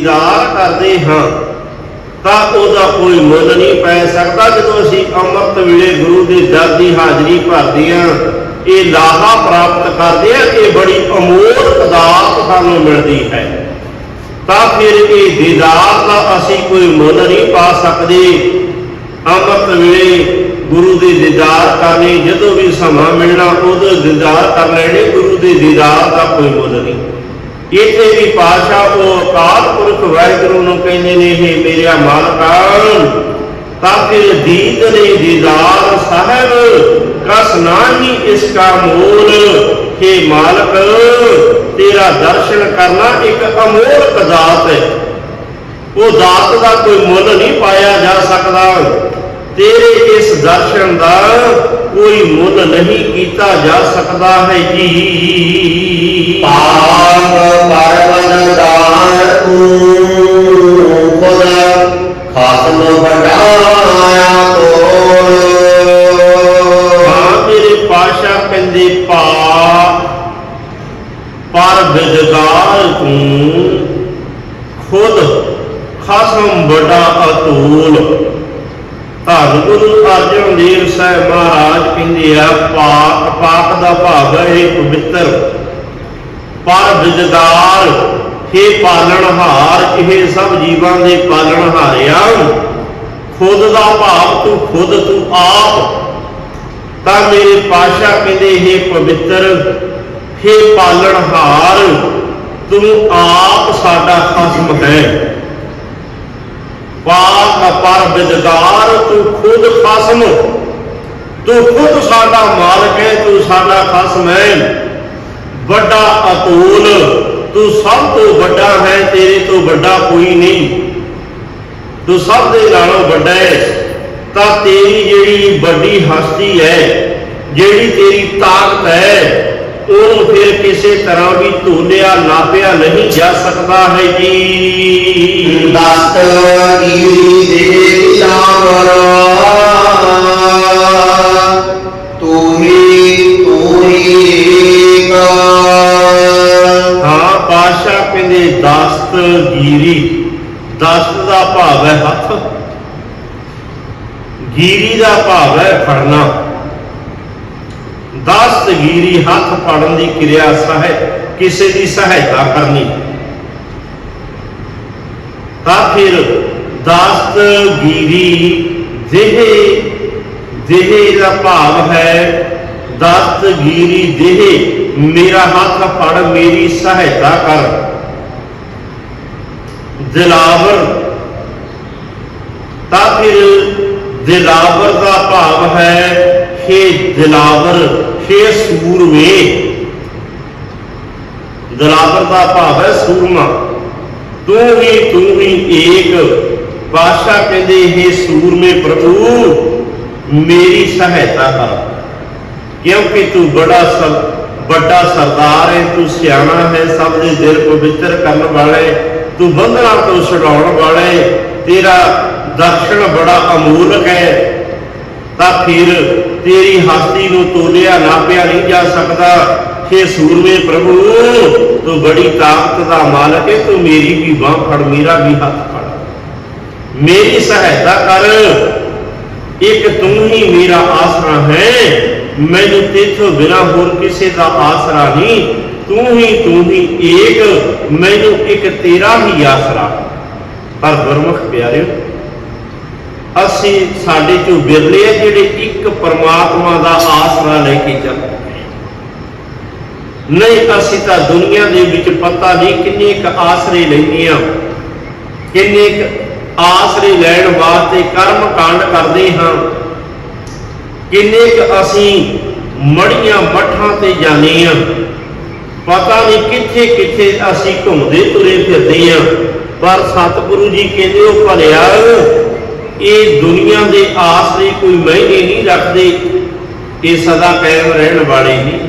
ਦੀਦਾਰ ਕਰਦੇ ਹਾਂ, ਤਾਂ ਉਹਦਾ ਕੋਈ ਮੁੱਲ ਨਹੀਂ ਪੈ ਸਕਦਾ। ਜਦੋਂ ਅਸੀਂ ਅੰਮ੍ਰਿਤ ਵੇਲੇ ਗੁਰੂ ਦੇ ਦਰ ਦੀ ਹਾਜ਼ਰੀ ਭਰਦੇ ਹਾਂ, ਇਹ ਲਾਹਾ ਪ੍ਰਾਪਤ ਕਰਦੇ ਹਾਂ, ਇਹ ਬੜੀ ਅਮੋਲ ਦਾਤ ਸਾਨੂੰ ਮਿਲਦੀ ਹੈ। ਤਾਂ ਫਿਰ ਇਹ ਦੀਦਾਰ ਦਾ ਅਸੀਂ ਕੋਈ ਮੁੱਲ ਨਹੀਂ ਪਾ ਸਕਦੇ। ਅੰਮ੍ਰਿਤ ਵੇਲੇ ਗੁਰੂ ਦੇ ਦੀਦਾਰ ਕਰਨੇ, ਜਦੋਂ ਵੀ ਸਮਾਂ ਮਿਲਣਾ, ਉਦੋਂ ਦੀਦਾਰ ਕਰ ਲੈਣੇ, ਗੁਰੂ ਦੇ ਦੀਦਾਰ ਦਾ ਕੋਈ ਮੁੱਲ ਨਹੀਂ। ਇੱਥੇ ਵੀ ਪਾਸ਼ਾ ਉਹ ਅਕਾਲ ਪੁਰਖ ਵਾਹਿਗੁਰੂ ਨੂੰ ਕਹਿੰਦੇ ਨੇ ਇਹ ਮੇਰਾ ਮਾਲਕਾ ਤਾਂ ਫਿਰ ਦੀਦ ਨੇ ਦੀਦਾਰ ਸਾਹਿਬ, ਕਸ ਨਾਹੀ ਇਸ ਕਾ ਮੋਲ। हे ਮਾਲਕ, ਤੇਰਾ ਦਰਸ਼ਨ ਕਰਨਾ ਇੱਕ ਅਮੋਲਕ ਦਾਤ ਹੈ। ਉਹ ਦਾਤ ਦਾ ਕੋਈ ਮੁੱਲ ਨਹੀਂ ਪਾਇਆ ਜਾ ਸਕਦਾ। ਤੇਰੇ ਇਸ ਦਰਸ਼ਨ ਦਾ ਕੋਈ ਮੁੱਲ ਨਹੀਂ ਕੀਤਾ ਜਾ ਸਕਦਾ ਹੈ ਜੀ। ਪਾਪ ਪਰਵਨ ਦਾਨ ਤੂੰ, ਖੁਦ ਖਾਸਮ ਤੋੜ ਹਾਂ ਮੇਰੇ ਪਾਸ਼ਾ ਕਹਿੰਦੇ ਪਾ ਪਰ ਵਿਦਗਾਰ ਤੂੰ ਖੁਦ ਖਸਮ ਬੜਾ ਅਤੂਲ ਧੰਨ ਗੁਰੂ ਅਰਜਨ ਮਹਾਰਾਜ ਕਹਿੰਦੇ ਆ ਪਾਕ ਪਾਕ ਦਾ ਭਾਵ ਹੈ ਇਹ ਪਵਿੱਤਰ। ਪਰ ਵਿਦਗਾਰ हे ਪਾਲਣਹਾਰ ਇਹ ਸਭ ਜੀਵਾਂ ਦੇ ਪਾਲਣਹਾਰਿਆ ਖੁਦ ਦਾ ਭਾਵ ਤੂੰ ਖੁਦ, ਤੂੰ ਆਪ। ਤਾਂ ਮੇਰੇ ਪਾਸ਼ਾ ਕਹਿੰਦੇ ਇਹ ਪਵਿੱਤਰ हे ਪਾਲਣਹਾਰ ਤੂੰ ਆਪ ਸਾਡਾ ਖਸਮ ਹੈ। ਪਾਕ ਪਰ ਵਿਦਗਾਰ ਤੂੰ ਖੁਦ ਖਸਮ। ਤੂੰ ਖੁਦ ਸਾਡਾ ਮਾਲਕ ਹੈ ਤੂੰ ਸਾਡਾ ਖਸਮ ਹੈ ਵੱਡਾ ਅਤੂਲ, ਤੂੰ ਸਭ ਤੋਂ ਵੱਡਾ ਹੈ, ਤੇਰੇ ਤੋਂ ਵੱਡਾ ਕੋਈ ਨਹੀਂ। ਤੂੰ ਸਭ ਦੇ ਨਾਲੋਂ ਵੱਡਾ ਹੈ ਤਾਂ ਤੇਰੀ ਜਿਹੜੀ ਵੱਡੀ ਹਸਤੀ ਹੈ, ਜਿਹੜੀ ਤੇਰੀ ਤਾਕਤ ਹੈ, ਉਹਨੂੰ ਫਿਰ ਕਿਸੇ ਤਰ੍ਹਾਂ ਵੀ ਧੋਲਿਆ ਨਾਪਿਆ ਨਹੀਂ ਜਾ ਸਕਦਾ ਹੈ ਜੀ। ਦਸਤ ਈਰੀ ਦੇ ਲਾਵਰ ਗੀਰੀ ਦਸਤ ਦਾ ਭਾਵ ਹੈ ਹੱਥ। ਗੀਰੀ ਦਾ ਭਾਵ ਹੈ ਫੜਨਾ। ਦਸਤ ਗੀਰੀ ਹੱਥ ਫੜਨ ਦੀ ਕਿਰਿਆ ਸਹਾਇ ਕਿਸੇ ਦੀ ਸਹਾਇਤਾ ਕਰਨੀ। ਤਾਂ ਫਿਰ ਦਸਤ ਗੀਰੀ ਦੇਹ ਦੇਹ ਦਾ ਭਾਵ ਹੈ ਦਸਤ ਗੀਰੀ ਦੇਹ, ਮੇਰਾ ਹੱਥ ਫੜ, ਮੇਰੀ ਸਹਾਇਤਾ ਕਰ। ਦਿਲਾਵਰ। ਤਾਂ ਫਿਰ ਦਿਲਾਵਰ ਦਾ ਭਾਵ ਹੈ ਕਿ ਦਿਲਾਵਰ ਕਿ ਸੂਰਮੇ। ਦਿਲਾਵਰ ਦਾ ਭਾਵ ਹੈ ਸੂਰਮਾ। ਤੂੰ ਵੀ ਤੂੰ ਵੀ ਏਕ। ਬਾਦਸ਼ਾਹ ਕਹਿੰਦੇ हे ਸੂਰਮੇ ਪ੍ਰਭੂ, ਮੇਰੀ ਸਹਾਇਤਾ ਕਰ। ਕਿਉਂਕਿ ਤੂੰ ਬੜਾ ਸਭ ਵੱਡਾ ਸਰਦਾਰ ਹੈ ਤੂੰ ਸਿਆਣਾ ਹੈ, ਸਭ ਦੇ ਦਿਲ ਪਵਿੱਤਰ ਕਰਨ ਵਾਲਾ। ਹੈ ਤੂੰ ਬੰਧਨਾਂ ਤੋਂ ਛਡਾਉਣ ਵਾਲੇ, ਤੇਰਾ ਦਰਸ਼ਨ ਬੜਾ ਅਮੋਲਕ ਹੈ। ਤਾਂ ਫਿਰ ਤੇਰੀ ਹਸਤੀ ਨੂੰ ਤੋਲਿਆ ਨਾਪਿਆ ਨਹੀਂ ਜਾ ਸਕਦਾ। ਕਿ ਸੂਰਮੇ ਪ੍ਰਭੂ, ਤੂੰ ਬੜੀ ਤਾਕਤ ਦਾ ਮਾਲਕ ਹੈ, ਤੂੰ ਮੇਰੀ ਵੀ ਬਾਹ ਫੜ, ਮੇਰਾ ਵੀ ਹੱਥ ਫੜ। ਮੇਰੀ ਸਹਾਇਤਾ ਕਰ। ਇੱਕ ਤੂੰ ਹੀ ਮੇਰਾ ਆਸਰਾ ਹੈ। ਮੈਨੂੰ ਤੇਥੋਂ ਬਿਨਾ ਹੋਰ ਕਿਸੇ ਦਾ ਆਸਰਾ ਨਹੀਂ। ਤੂੰ ਹੀ ਤੂੰ ਹੀ ਏਕ, ਮੈਨੂੰ ਇੱਕ ਤੇਰਾ ਹੀ ਆਸਰਾ ਪਰ ਗੁਰਮੁਖ ਪਿਆਰਿਓ, ਅਸੀਂ ਸਾਡੇ ਚੋਂ ਬਿਰਲੇ ਆ ਜਿਹੜੇ ਇੱਕ ਪਰਮਾਤਮਾ ਦਾ ਆਸਰਾ ਲੈ ਕੇ ਚੱਲਦੇ ਨਹੀਂ, ਅਸੀਂ ਤਾਂ ਦੁਨੀਆ ਦੇ ਵਿੱਚ ਪਤਾ ਨਹੀਂ ਕਿੰਨੇ ਕ ਆਸਰੇ ਲੈਂਦੀਆਂ, ਕਿੰਨੇ ਕ ਆਸਰੇ ਲੈਣ ਵਾਸਤੇ ਕਰਮ ਕਾਂਡ ਕਰਦੇ ਹਾਂ, ਕਿੰਨੇ ਕ ਅਸੀਂ ਮੜੀਆਂ ਮੱਠਾਂ ਤੇ ਜਾਂਦੇ ਹਾਂ। ਪਤਾ ਨਹੀਂ ਕਿੱਥੇ ਕਿੱਥੇ ਅਸੀਂ ਘੁੰਮਦੇ ਤੁਰੇ ਫਿਰਦੇ ਹਾਂ। ਪਰ ਸਤਿਗੁਰੂ ਜੀ ਕਹਿੰਦੇ ਉਹ ਭਲਿਆ, ਇਹ ਦੁਨੀਆ ਦੇ ਆਸਰੇ ਕੋਈ ਮਹਿੰਗੇ ਨਹੀਂ ਰੱਖਦੇ। ਇਹ ਸਦਾ ਕਾਇਮ ਰਹਿਣ ਵਾਲੇ ਨਹੀਂ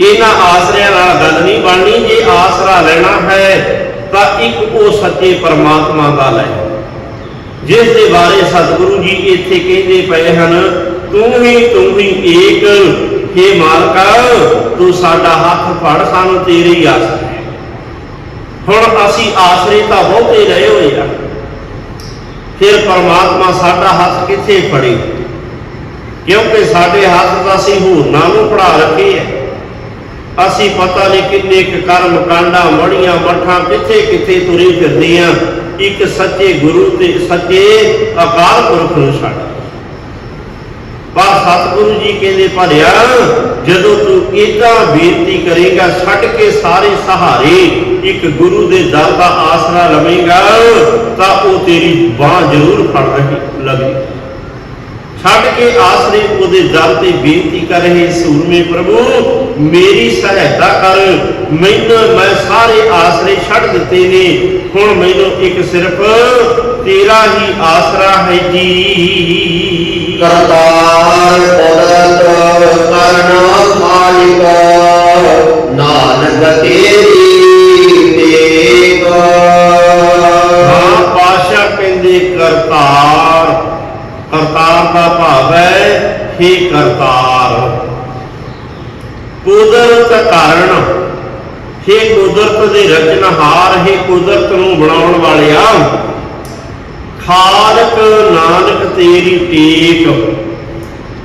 ਇਹਨਾਂ ਆਸਰਿਆਂ ਨਾਲ ਗੱਲ ਨਹੀਂ ਬਣਨੀ। ਜੇ ਆਸਰਾ ਲੈਣਾ ਹੈ, ਤਾਂ ਇੱਕ ਉਹ ਸੱਚੇ ਪਰਮਾਤਮਾ ਦਾ ਲੈ। ਜਿਸ ਦੇ ਬਾਰੇ ਸਤਿਗੁਰੂ ਜੀ ਇੱਥੇ ਕਹਿੰਦੇ ਪਏ ਹਨ, ਤੂੰ ਹੀ ਤੂੰ ਹੀ ਏਕ। हे ਮਾਲਕਾ, ਤੂੰ ਸਾਡਾ ਹੱਥ ਫੜ, ਸਾਨੂੰ ਤੇਰੀ ਆਸ ਹੈ। ਹੁਣ ਅਸੀਂ ਆਸਰੇ ਤਾਂ ਬਹੁਤੇ ਰਹੇ ਹੋਏ ਆ। ਫਿਰ ਪਰਮਾਤਮਾ ਸਾਡਾ ਹੱਥ ਕਿੱਥੇ ਫੜੇ? ਕਿਉਂਕਿ ਸਾਡੇ ਹੱਥ ਤਾਂ ਅਸੀਂ ਹੋਰਨਾਂ ਨੂੰ ਪੜਾ ਰੱਖੇ ਐ ਅਸੀਂ ਪਤਾ ਨਹੀਂ ਕਿੰਨੇ ਕੁ ਕਰਮ ਕਾਂਡਾਂ, ਮੜੀਆਂ ਮੱਠਾਂ ਕਿੱਥੇ ਕਿੱਥੇ ਤੁਰੇ ਫਿਰਦੇ ਆ। ਇੱਕ ਸੱਚੇ ਗੁਰੂ ਤੇ ਸੱਚੇ ਅਕਾਲ ਪੁਰਖ ਨੂੰ ਛੱਡ। ਪਰ ਸਤਿਗੁਰੂ ਜੀ ਕਹਿੰਦੇ, ਭਲਿਆ, ਜਦੋਂ ਤੂੰ ਇਦਾਂ ਬੇਨਤੀ ਕਰੇਗਾ, ਛੱਡ ਕੇ ਸਾਰੇ ਸਹਾਰੇ ਇੱਕ ਗੁਰੂ ਦੇ ਦਰ ਦਾ ਆਸਰਾ ਲਵੇਂਗਾ, ਤਾਂ ਉਹ ਤੇਰੀ ਬਾਹ ਜ਼ਰੂਰ ਫੜ ਰਹੀ ਲਵੇ ਛੱਡ ਕੇ ਆਸਰੇ ਉਹਦੇ ਦਰ ਤੇ ਬੇਨਤੀ ਕਰ ਰਹੇ, ਸੂਰਮੇ ਪ੍ਰਭੂ, ਮੇਰੀ ਸਹਾਇਤਾ ਕਰ। ਮੈਨੂੰ, ਮੈਂ ਸਾਰੇ ਆਸਰੇ ਛੱਡ ਦਿੱਤੇ ਨੇ। ਹੁਣ ਮੈਨੂੰ ਇੱਕ ਸਿਰਫ ਤੇਰਾ ਹੀ ਆਸਰਾ ਹੈ ਜੀ। ਕਰਤਾਰ ਪੁਰਤ ਕਰਨ ਮਾਲਿਕ। ਨਾਨਕ ਤੇਰੀ ਟੇਕ ਹਾਂ ਪਾਸ਼ਾ ਕਹਿੰਦੇ ਕਰਤਾਰ। ਕਰਤਾਰ ਦਾ ਭਾਵ ਹੈ ਹੀ ਕਰਤਾਰ। ਕੁਦਰਤ ਕਾਰਨ। ਹੀ ਕੁਦਰਤ ਦੇ ਰਚਨਹਾਰ ਹੀ ਕੁਦਰਤ ਨੂੰ ਬਣਾਉਣ ਵਾਲਿਆ। ਖਾਲਕ ਨਾਨਕ ਤੇਰੀ ਟੇਕ,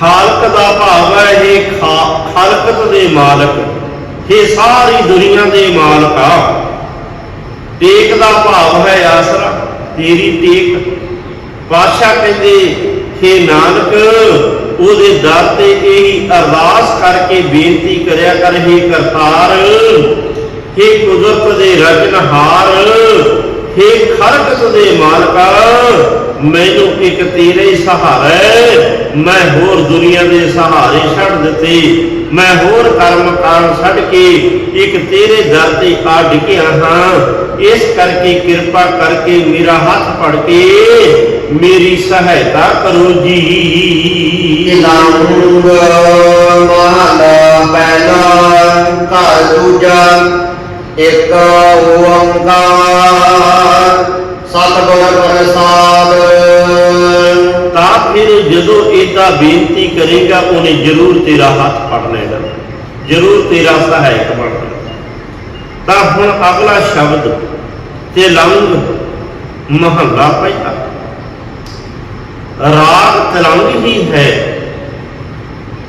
ਖਾਲਕ ਦਾ ਭਾਵ ਹੈ ਇਹ ਖਾਲਕਤ ਦੇ ਮਾਲਕ ਇਹ ਸਾਰੀ ਦੁਨੀਆ ਦੇ ਮਾਲਕ ਆ। ਟੇਕ ਦਾ ਭਾਵ ਹੈ ਆਸਰਾ, ਤੇਰੀ ਟੇਕ। ਪਾਸ਼ਾ ਕਹਿੰਦੇ ਕਿ ਨਾਨਕ, ਉਹਦੇ ਦਰ ਤੇ ਇਹੀ ਅਰਦਾਸ ਕਰਕੇ ਬੇਨਤੀ ਕਰਿਆ ਕਰ, ਹੀ ਕਰਤਾਰ ਕਿ ਕੁਦਰਤ ਦੇ ਰਚਨਹਾਰ, ਹੇ ਖਲਕਤ ਦੇ ਮਾਲਕਾ ਮੈਨੂੰ ਇੱਕ ਤੇਰੇ ਹੀ ਮੈਂ ਹੋਰ ਦੁਨੀਆ ਦੇ ਸਹਾਰੇ ਛੱਡ ਦਿੱਤੇ। ਮੈਂ ਹੋਰ ਕਰਮ ਕਾਰਨ ਛੱਡ ਕੇ ਇੱਕ ਤੇਰੇ ਦਰ ਤੇ ਆ ਡਿੱਗਿਆ ਹਾਂ। ਇਸ ਕਰਕੇ ਕਿਰਪਾ ਕਰਕੇ ਮੇਰਾ ਹੱਥ ਫੜ ਕੇ ਮੇਰੀ ਸਹਾਇਤਾ ਕਰੋ ਜੀ। ਇਲੰਗ ਮਹਲਾ ਪਹਿਲਾ, ਘਰ ਦੂਜਾ, ਇੱਕ ਜਦੋਂ ਬੇਨਤੀ ਕਰੇਗਾ, ਉਹਨੇ ਜ਼ਰੂਰ ਤੇਰਾ ਹੱਥ ਫੜ ਲੈਣਾ। ਜ਼ਰੂਰ ਤੇਰਾ ਸਹਾਇਕ ਬਣਨਾ। ਤਾਂ ਹੁਣ ਅਗਲਾ ਸ਼ਬਦ ਤੇ ਲੰਗ ਮਹੱਲਾ ਪਹਿਲਾ ਰਾਗ ਤਲੰਗ ਹੀ ਹੈ।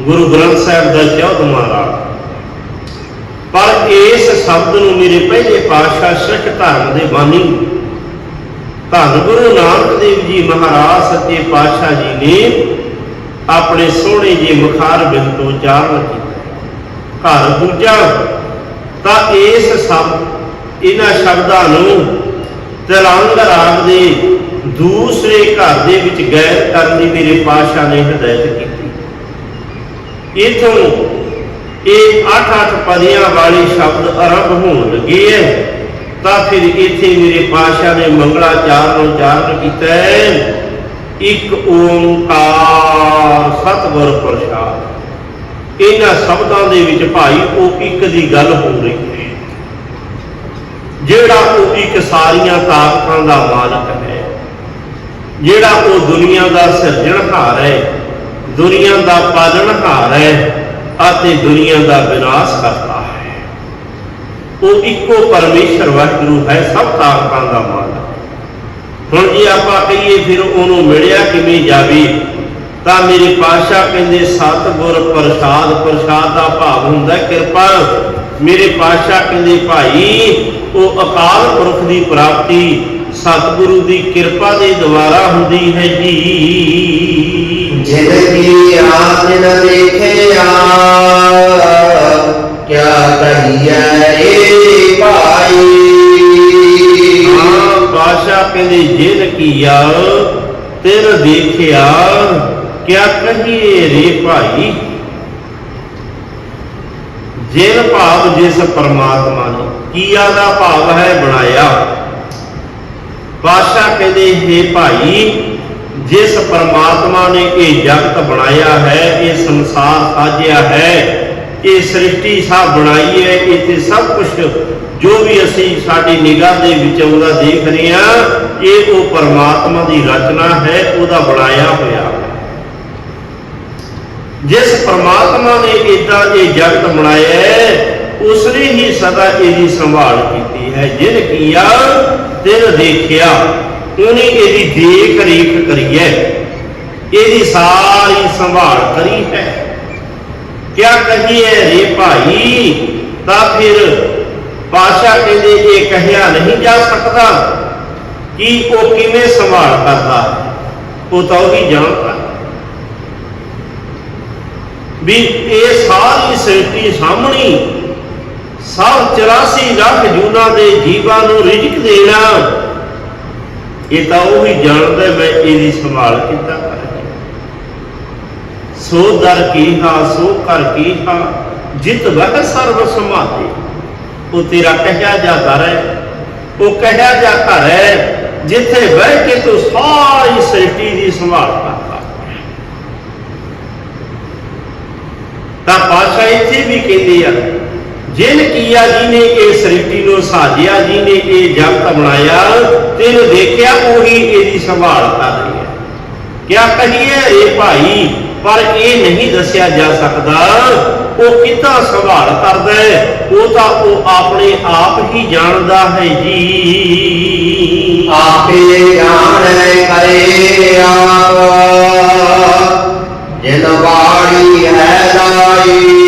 ਗੁਰੂ ਗ੍ਰੰਥ ਸਾਹਿਬ ਦਾ 14ਵਾਂ ਰਾਗ। ਪਰ ਇਸ ਸ਼ਬਦ ਨੂੰ ਮੇਰੇ ਪਹਿਲੇ ਪਾਤਸ਼ਾਹ ਸਿੱਖ ਧਰਮ ਦੇ ਬਾਨੀ ਧੰਨ ਗੁਰੂ ਨਾਨਕ ਦੇਵ ਜੀ ਮਹਾਰਾਜ ਸੱਚੇ ਪਾਤਸ਼ਾਹ ਜੀ ਨੇ ਆਪਣੇ ਸੋਹਣੇ ਜੀ ਮੁਖਾਰ ਤੋਂ ਉਚਾਰਨ ਕੀਤਾ ਘਰ ਪੂਜਾ ਤਾਂ ਇਸ ਸ਼ਬਦ ਇਹਨਾਂ ਸ਼ਬਦਾਂ ਨੂੰ ਤਿਲੰਗ ਰਾਗ ਦੇ ਦੂਸਰੇ ਘਰ ਦੇ ਵਿੱਚ ਗੈਰ ਕਰਨ ਦੀ ਮੇਰੇ ਪਾਤਸ਼ਾਹ ਨੇ ਹਦਾਇਤ ਕੀਤੀ। ਇਥੋਂ ਇਹ ਅੱਠ ਅੱਠ ਪਦੀਆਂ ਵਾਲੇ ਸ਼ਬਦ ਆਰੰਭ ਹੋਣ ਲੱਗੇ ਹੈ ਤਾਂ ਫਿਰ ਇੱਥੇ ਮੇਰੇ ਪਾਸ਼ਾ ਨੇ ਮੰਗਲਾਚਾਰ ਨੂੰ ਉਚਾਰਨ ਕੀਤਾ ਹੈ ਇੱਕ ਓੰਕਾਰ ਸਤਿਗੁਰ ਪ੍ਰਸਾਦ। ਇਹਨਾਂ ਸ਼ਬਦਾਂ ਦੇ ਵਿੱਚ ਭਾਈ ਉਹ ਇੱਕ ਦੀ ਗੱਲ ਹੋ ਰਹੀ ਹੈ। ਜਿਹੜਾ ਉਹ ਇੱਕ ਸਾਰੀਆਂ ਤਾਕਤਾਂ ਦਾ ਮਾਲਕ ਹੈ, ਜਿਹੜਾ ਉਹ ਦੁਨੀਆ ਦਾ ਸਿਰਜਣਹਾਰ ਹੈ, ਦੁਨੀਆ ਦਾ ਪਾਲਣਹਾਰ ਹੈ ਅਤੇ ਦੁਨੀਆ ਦਾ ਵਿਨਾਸ਼ ਕਰਤਾ ਹੈ। ਉਹ ਇੱਕੋ ਪਰਮੇਸ਼ਰ ਵਾਹਿਗੁਰੂ ਹੈ, ਸਭ ਤਾਕਤਾਂ ਦਾ ਮਾਲਕ। ਹੁਣ ਜੇ ਆਪਾਂ ਕਹੀਏ ਫਿਰ ਉਹਨੂੰ ਮਿਲਿਆ ਕਿਵੇਂ ਜਾਵੇ? ਤਾਂ ਮੇਰੇ ਪਾਤਸ਼ਾਹ ਕਹਿੰਦੇ ਸਤਿਗੁਰ ਪ੍ਰਸਾਦ ਪ੍ਰਸਾਦ ਦਾ ਭਾਵ ਹੁੰਦਾ ਕਿਰਪਾ। ਮੇਰੇ ਪਾਤਸ਼ਾਹ ਕਹਿੰਦੇ, ਭਾਈ, ਉਹ ਅਕਾਲ ਪੁਰਖ ਦੀ ਪ੍ਰਾਪਤੀ ਸਤਿਗੁਰੂ ਦੀ ਕਿਰਪਾ ਦੇ ਦੁਆਰਾ ਹੁੰਦੀ ਹੈ ਜੀ। ਜਿਨ ਕੀ ਆਸ ਨ ਦੇਖਿਆ ਕਿਆ ਕਹੀਏ ਰੇ ਭਾਈ? ਬਾਦਸ਼ਾਹ ਕਹਿੰਦੇ ਜਿਨ ਕੀਆ ਤਿਨ ਦੇਖਿਆ, ਕਿਆ ਕਹੀਏ ਰੇ ਭਾਈ? ਜਿਨ ਭਾਵ ਜਿਸ ਪਰਮਾਤਮਾ ਨੇ, ਕੀਆ ਦਾ ਭਾਵ ਹੈ ਬਣਾਇਆ? ਬਾਦਸ਼ਾਹ ਕਹਿੰਦੇ, ਹੈ ਭਾਈ, ਜਿਸ ਪਰਮਾਤਮਾ ਨੇ ਇਹ ਜਗਤ ਬਣਾਇਆ ਹੈ, ਇਹ ਸੰਸਾਰ ਸਾਜਿਆ ਹੈ ਇਹ ਸ੍ਰਿਸ਼ਟੀ ਸਭ ਬਣਾਈ ਹੈ, ਇੱਥੇ ਸਭ ਕੁਝ ਜੋ ਵੀ ਅਸੀਂ ਸਾਡੀ ਨਿਗਾਹ ਦੇ ਵਿੱਚ ਆਉਂਦਾ ਦੇਖ ਰਹੇ ਹਾਂ, ਇਹ ਉਹ ਪਰਮਾਤਮਾ ਦੀ ਰਚਨਾ ਹੈ, ਉਹਦਾ ਬਣਾਇਆ ਹੋਇਆ। ਜਿਸ ਪਰਮਾਤਮਾ ਨੇ ਇਦਾਂ ਇਹ ਜਗਤ ਬਣਾਇਆ ਹੈ, ਉਸਨੇ ਹੀ ਸਦਾ ਇਹਦੀ ਸੰਭਾਲ ਕੀਤੀ ਹੈ। ਜਿਨ ਕੀਆ ਤਿਨ ਦੇਖਿਆ, ਉਹਨੇ ਇਹਦੀ ਦੇਖ ਰੇਖ ਕਰੀ ਹੈ। ਇਹਦੀ ਸਾਰੀ ਸੰਭਾਲ ਕਰੀ ਹੈ। ਕਿਆ ਕਹੀਏ ਰੇ ਭਾਈ? ਤਾਂ ਫਿਰ ਪਾਸ਼ਾ ਕਹਿੰਦੇ, ਇਹ ਕਹਿਆ ਨਹੀਂ ਜਾ ਸਕਦਾ। ਕਿ ਉਹ ਕਿਵੇਂ ਸੰਭਾਲ ਕਰਦਾ? ਉਹ ਤਾਂ ਉਹ ਵੀ ਜਾਣਦਾ ਵੀ ਇਹ ਸਾਰੀ ਸ੍ਰਿਸ਼ਟੀ ਸਾਹਮਣੀ ਸਭ 84 ਲੱਖ ਜੂਨਾਂ ਦੇ ਜੀਵਾਂ ਨੂੰ ਰਿਜਕ ਦੇਣਾ, ਇਹ ਤਾਂ ਉਹ ਵੀ ਜਾਣਦਾ ਮੈਂ ਇਹਦੀ ਸੰਭਾਲ ਕੀਤਾ ਸੋ ਦਰ ਕੀਹਾ ਸੋ ਕਰ ਕੀਹਾ ਜਿਤ ਵਹ ਸਰਬ ਸੰਭਾਲੇ ਉਹ ਤੇਰਾ ਕਹਿਆ ਜਾ ਘਰ ਹੈ, ਉਹ ਕਹਿਆ ਜਾ ਘਰ ਹੈ, ਜਿੱਥੇ ਬਹਿ ਕੇ ਤੂੰ ਸਾਰੀ ਸ੍ਰਿਸ਼ਟੀ ਦੀ ਸੰਭਾਲ ਕਰਦਾ ਤਾਂ ਪਾਸ਼ਾ ਇੱਥੇ ਵੀ ਕਹਿੰਦੇ ਆ, ਜਿਨ ਕੀਆ ਜੀ ਨੇ ਇਹ ਸ੍ਰਿਸ਼ਟੀ ਨੂੰ ਸਾਜਿਆ ਜੀ ਨੇ ਇਹ ਜਗਤ ਬਣਾਇਆ, ਤੈਨੂੰ ਦੇਖਿਆ ਉਹੀ ਇਹਦੀ ਸੰਭਾਲ ਕਰ ਰਹੀ ਹੈ। ਕਿਆ ਕਹੀਏ ਰੇ ਭਾਈ ਪਰ ਇਹ ਨਹੀਂ ਦੱਸਿਆ ਜਾ ਸਕਦਾ, ਉਹ ਕਿਤਾ ਸੰਭਾਲ ਕਰਦਾ ਹੈ? ਉਹ ਤਾਂ ਉਹ ਆਪਣੇ ਆਪ ਹੀ ਜਾਣਦਾ ਹੈ ਜੀ। ਆਪੇ ਜਾਣੈ ਕਰੇ ਆਪ। ਜਿਨ ਬਾਣੀ ਹੈ ਲਾਈ